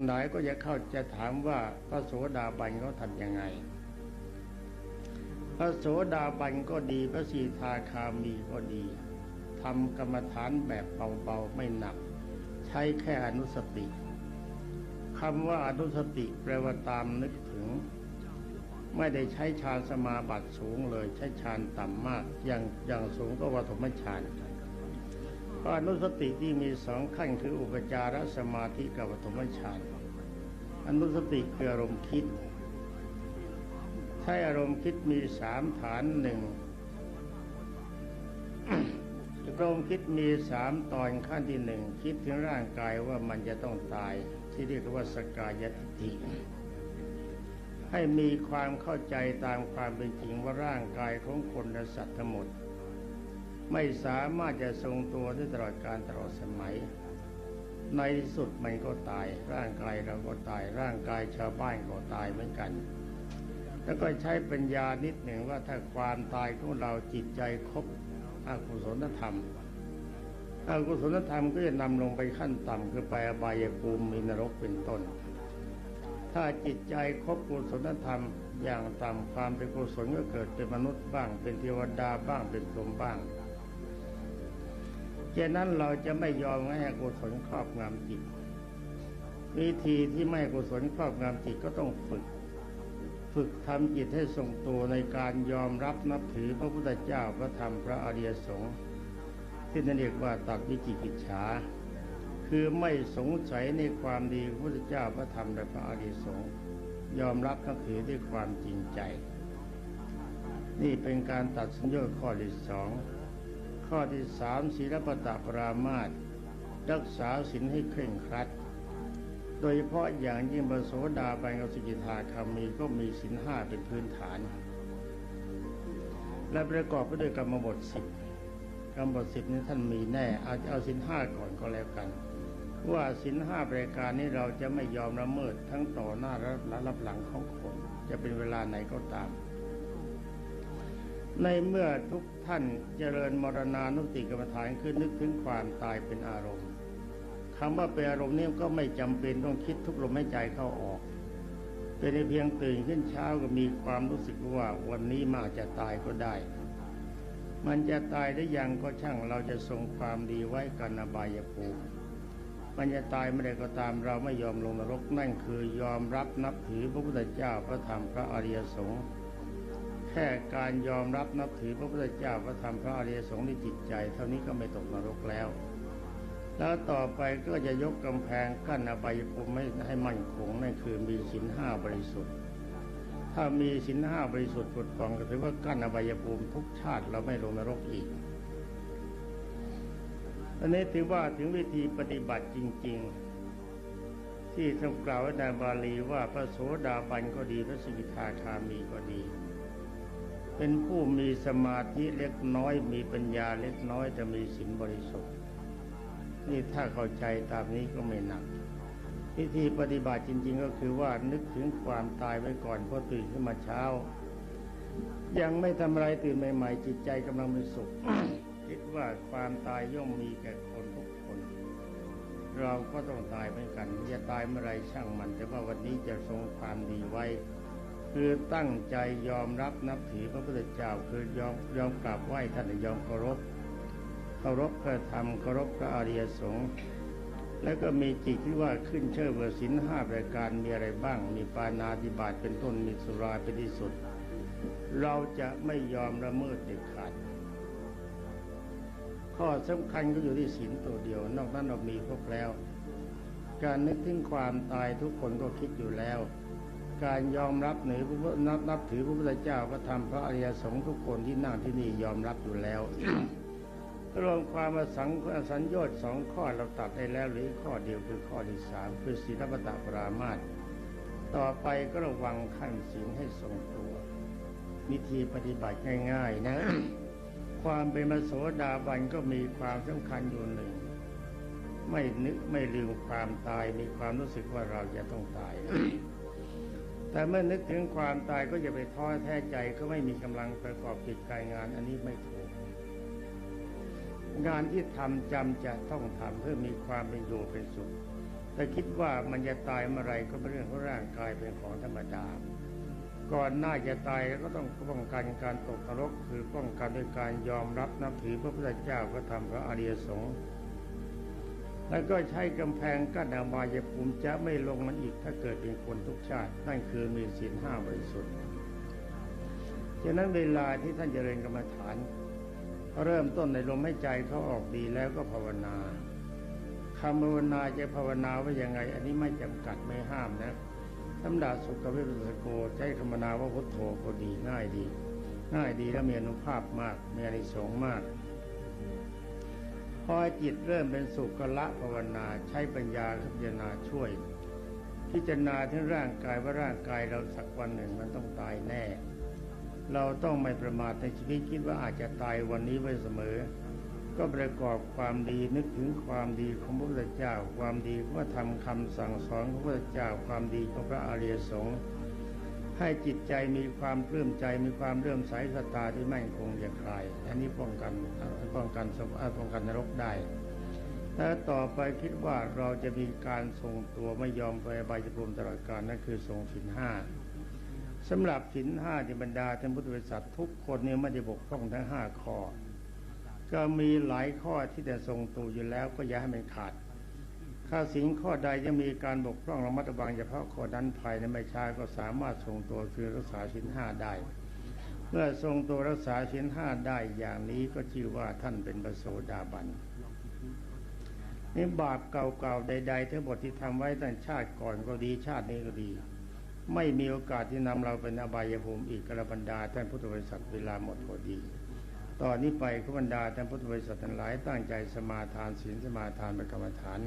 งหลายก็จะเข้าจะถามว่าพระโสดาบันเขาทำยังไง พระโสดาบันก็ดีพระสีทาคามีก็ดีทำกรรมฐานแบบเบาๆไม่หนัก ใช้แค่อนุสติคำว่าอนุสติแปลว่าตามนึกถึง ไม่ได้ใช้ฌานสมาบัติสูงเลยใช้ฌานต่ำมากอย่างอย่างสูงก็วัฏมฌานเพราะ อนุสติที่มีสองขั้นคืออุปจารสมาธิกับวัฏมฌานอนุสติคืออารมณ์คิดใช้อารมณ์คิดมีสามฐานหนึ่งอารมณ์คิดมีสามตอนขั้นที่หนึ่งคิดถึงร่างกายว่ามันจะต้องตาย ที่เรียกว่าสกายทิฏฐิให้มีความเข้าใจตามความเป็นจริงว่าร่างกายของคนและสัตว์ทั้งหมด ไม่สามารถจะทรงตัวได้ตลอดการตลอดสมัย ในที่สุดมันก็ตาย ร่างกายเราก็ตาย ร่างกายชาวบ้านก็ตายเหมือนกัน แล้วก็ใช้ปัญญานิดหนึ่งว่าถ้าความตายของเราจิตใจครบอกุศลธรรมอกุศลธรรมก็จะนำลงไปขั้นต่ำคือไปอบายภูมิมีนรกเป็นต้น ถ้าจิตใจครบกุศลธรรมอย่างต่ำความเป็นกุศลก็เกิดเป็นมนุษย์บ้าง เป็นเทวดาบ้างเป็นพรหมบ้าง ฉะนั้นเราจะไม่ยอมให้กุศลครอบงำจิต วิธีที่ไม่กุศลครอบงำจิตก็ต้องฝึก ฝึกทำจิตให้ทรงตัวในการยอมรับนับถือพระพุทธเจ้าพระธรรมพระอริยสงฆ์ที่นั่นเรียกว่าตักวิจิกิจฉาคือไม่สงสัยในความดีพระพุทธเจ้าพระธรรมและพระอริยสงฆ์ยอมรับนับถือด้วยความจริงใจ นี่เป็นการตัดสัญญาข้อที่สอง ข้อที่สามศีลปตะปรามาตรักษาศีลให้เคร่งครัด โดยเฉพาะอย่างยิ่งบรโสดาบันกับสกิทาคามีก็มีศีลห้าเป็นพื้นฐาน และประกอบไปด้วยกรรมบทสิบกรรมบทสิบนี้ท่านมีแน่เอาเอาศีลห้าก่อนก็แล้วกัน ว่าศีลห้าประการนี้เราจะไม่ยอมละเมิดทั้งต่อหน้าและรับหลังของคน จะเป็นเวลาไหนก็ตาม ในเมื่อทุกท่านเจริญมรณานุสติกรรมฐานคือนึกถึงความตายเป็นอารมณ์คำว่าเป็นอารมณ์นี้ก็ไม่จำเป็นต้องคิดทุกลมหายใจเข้าออก เป็นเพียงตื่นขึ้นเช้าก็มีความรู้สึกว่าวันนี้มาจะตายก็ได้ มันจะตายได้ยังก็ช่างเราจะทรงความดีไว้กันอบายภูมิมันจะตายไม่ได้ก็ตามเราไม่ยอมลงนรกนั่นคือยอมรับนับถือพระพุทธเจ้าพระธรรมพระอริยสงฆ์ แค่การยอมรับนับถือพระพุทธเจ้าพระธรรมพระอริยสงฆ์ในจิตใจ เท่านี้ก็ไม่ตกนรกแล้ว แล้วต่อไปก็จะยกกำแพงกั้นอบายภูมิให้ให้มั่นคงนั่นคือมีศีลห้าบริสุทธิ์ ถ้ามีศีลห้าบริสุทธิ์ปลดปล่องก็ถือว่ากั้นอบายภูมิทุกชาติเราไม่ลงนรกอีกอันนี้ถือว่าถึงวิธีปฏิบัติจริง ๆ ที่ท่านกล่าวไว้ในบาลีว่าพระโสดาบันก็ดีพระสกิทาคามีก็ดี เป็นผู้มีสมาธิเล็กน้อย มีปัญญาเล็กน้อยแต่มีศีลบริสุทธิ์นี่ถ้าเข้าใจตามนี้ก็ไม่หนักวิธีปฏิบัติจริง ๆ ก็คือว่านึกถึงความตายไว้ก่อนพอตื่นขึ้นมาเช้า ยังไม่ทำอะไรตื่นใหม่ ๆ จิตใจกำลังเป็นสุข คิดว่าความตายย่อมมีแก่คนทุกคน เราก็ต้องตายเหมือนกันจะตายเมื่อไรช่างมัน แต่ว่าวันนี้จะทรงความดีไว้ คือตั้งใจยอมรับนับถือพระพุทธเจ้าคือยอมยอมกราบไหว้ท่านยอมเคารพเคารพพระธรรมเคารพพระอริยสงฆ์แล้วก็มีจิตที่ว่าขึ้นเชื่อเบอร์สินห้าประการมีอะไรบ้าง มีปานาติบาตเป็นต้นมีสุราเป็นที่สุด เราจะไม่ยอมละเมิดเด็ดขาดข้อสำคัญก็อยู่ที่ศีลตัวเดียว นอกนั้นเรามีครบแล้ว การนึกถึงความตายทุกคนก็คิดอยู่แล้ว การยอมรับหรือนับนับถือพระพุทธเจ้าพระธรรมพระอริยสงฆ์ทุกคนที่นั่งที่นี่ยอมรับอยู่แล้วรวมความมาสังสัญญาสองข้อเราตัดได้แล้วหรือข้อเดียวคือข้อที่สามคือศีลปตะปรามาตต่อไปก็ระวังขั้นศีลให้ทรงตัววิธีปฏิบัติง่าย ๆ นะ ความเป็นมโสดาบันก็มีความสำคัญอยู่หนึ่ง ไม่นึกไม่ลืมความตายมีความรู้สึกว่าเราจะต้องตาย แต่เมื่อนึกถึงความตายก็อย่าไปท้อแท้ใจก็ไม่มีกำลังประกอบกิจการงาน อันนี้ไม่ถูก งานที่ทำจำจะต้องทำเพื่อมีความเป็นอยู่เป็นสุข แต่คิดว่ามันจะตายเมื่อไรก็เป็นเรื่องของร่างกายเป็นของธรรมดา ก่อนหน้าจะตายก็ต้องป้องกันการตกนรกคือป้องกันด้วยการยอมรับนับถือพระพุทธเจ้าพระธรรมพระอริยสงฆ์ แล้วก็ใช้กำแพงกั้นอบายภูมิจะไม่ลงมันอีกถ้าเกิดเป็นคนทุกชาติ นั่นคือมีศีลห้าบริสุทธิ์ฉะนั้นเวลาที่ท่านเจริญกรรมฐาน เริ่มต้นในลมให้ใจเขาออกดีแล้วก็ภาวนาคำภาวนาจะภาวนาว่ายังไง อันนี้ไม่จำกัดไม่ห้ามนะธรรมดาสุขวิปัสสโกใช้คำภาวนาว่าพุทโธก็ดีง่ายดี ง่ายดีและมีอนุภาพมากมีอนิสงส์มาก อจิตเริ่มเป็นสุขก็ละภาวนาใช้ปัญญาพิจารณาช่วย พิจารณาถึงร่างกายว่าร่างกายเราสักวันหนึ่งมันต้องตายแน่ เราต้องไม่ประมาทในชีวิตคิดว่าอาจจะตายวันนี้ไว้เสมอ ก็ประกอบความดีนึกถึงความดีของพระพุทธเจ้า ความดีของพระธรรมคำสั่งสอนของพระพุทธเจ้าความดีของพระอริยสงฆ์ ให้จิตใจมีความปลื้มใจมีความเลื่อมใสศรัทธาที่มั่นคงอย่างไรอันนี้ป้องกันป้องกันสมป้องกันนรกได้และต่อไปคิดว่าเราจะมีการทรงตัวไม่ยอมไปอบายภูมิตลอดกาลนั่นคือทรงสินห้าสำหรับสินห้าที่บรรดาท่านพุทธบริษัททุกคนเนี่ยไม่ได้บกพร่องทั้งห้าข้อ ก็มีหลายข้อที่จะทรงตัวอยู่แล้วก็อย่าให้มันขาด ถ้าสินข้อใดจะมีการบกพร่องระมัดระวังเฉพาะข้อนั้นภายในไม่ช้าก็สามารถทรงตัวคือรักษาสินห้าได้ เมื่อทรงตัวรักษาสินห้าได้อย่างนี้ก็ชื่อว่าท่านเป็นพระโสดาบันนี่บาปเก่าๆใด ๆ ทั้งหมดที่ทำไว้ตั้งชาติก่อนก็ดีชาตินี้ก็ดี ไม่มีโอกาสที่นำเราเป็นอบายภูมิอีกกระบรรดาท่านพุทธบริษัทเวลาหมดพอดีตอนนี้ไปขบรรดาท่านพุทธบริษัททั้งหลายตั้งใจสมาทานศีลสมาทานเประกรรมฐาน